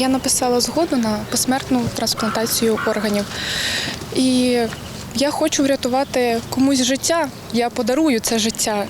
Я написала згоду на посмертну трансплантацію органів. І я хочу врятувати комусь життя. Я подарую це життя.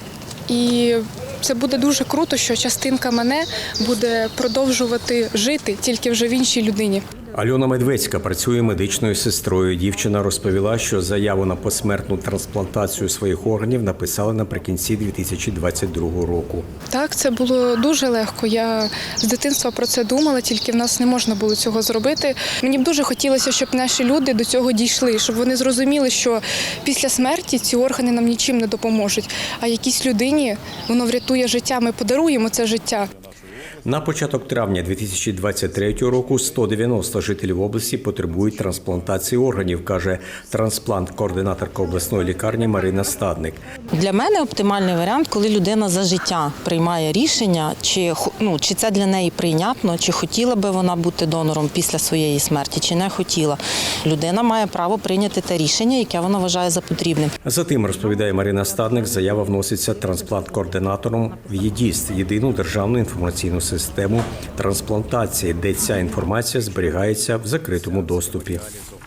І це буде дуже круто, що частинка мене буде продовжувати жити тільки вже в іншій людині. Альона Медведська працює медичною сестрою. Дівчина розповіла, що заяву на посмертну трансплантацію своїх органів написали наприкінці 2022 року. Так, це було дуже легко. Я з дитинства про це думала, тільки в нас не можна було цього зробити. Мені б дуже хотілося, щоб наші люди до цього дійшли, щоб вони зрозуміли, що після смерті ці органи нам нічим не допоможуть. А якійсь людині воно врятує життя. Ми подаруємо це життя. На початок травня 2023 року 190 жителів області потребують трансплантації органів, каже трансплант-координаторка обласної лікарні Марина Стадник. Для мене оптимальний варіант, коли людина за життя приймає рішення, чи ну чи це для неї прийнятно, чи хотіла би вона бути донором після своєї смерті, чи не хотіла. Людина має право прийняти те рішення, яке вона вважає за потрібним. Затим розповідає Марина Стадник, заява вноситься трансплант-координатором в ЄДІСТ – єдину державну інформаційну систему трансплантації, де ця інформація зберігається в закритому доступі.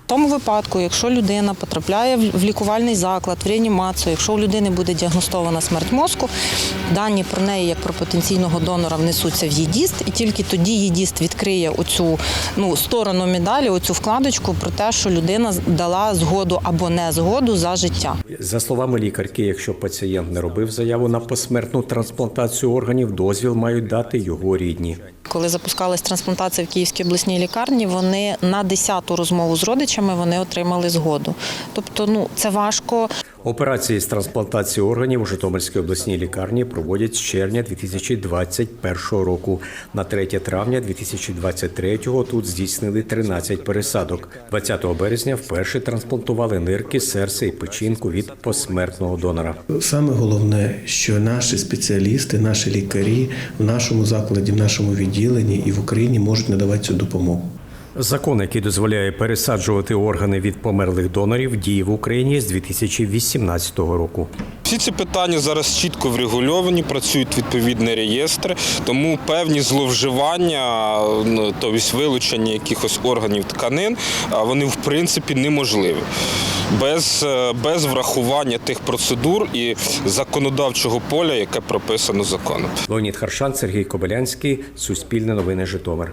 В тому випадку, якщо людина потрапляє в лікувальний заклад, в реанімацію, якщо у людини буде діагностована смерть мозку, дані про неї як про потенційного донора внесуться в ЄДІСТ, і тільки тоді ЄДІСТ відкриє оцю ну, сторону медалі, оцю вкладочку про те, що людина дала згоду або не згоду за життя. За словами лікарки, якщо пацієнт не робив заяву на посмертну трансплантацію органів, дозвіл мають дати його рідні. Коли запускалась трансплантація в Київській обласній лікарні, вони на 10-ту розмову з родичами вони отримали згоду. Тобто, ну це важко. Операції з трансплантації органів у Житомирській обласній лікарні проводять з червня 2021 року. На 3 травня 2023-го тут здійснили 13 пересадок. 20 березня вперше трансплантували нирки, серце і печінку від посмертного донора. Саме головне, що наші спеціалісти, наші лікарі в нашому закладі, в нашому відділенні і в Україні можуть надавати цю допомогу. Закон, який дозволяє пересаджувати органи від померлих донорів, діє в Україні з 2018 року. Всі ці питання зараз чітко врегульовані, працюють відповідні реєстри, тому певні зловживання, ну, тобто вилучення якихось органів тканин, вони в принципі неможливі. Без, е, без врахування тих процедур і законодавчого поля, яке прописано законом. Леонід Харшан, Сергій Кобилянський, Суспільне новини Житомир.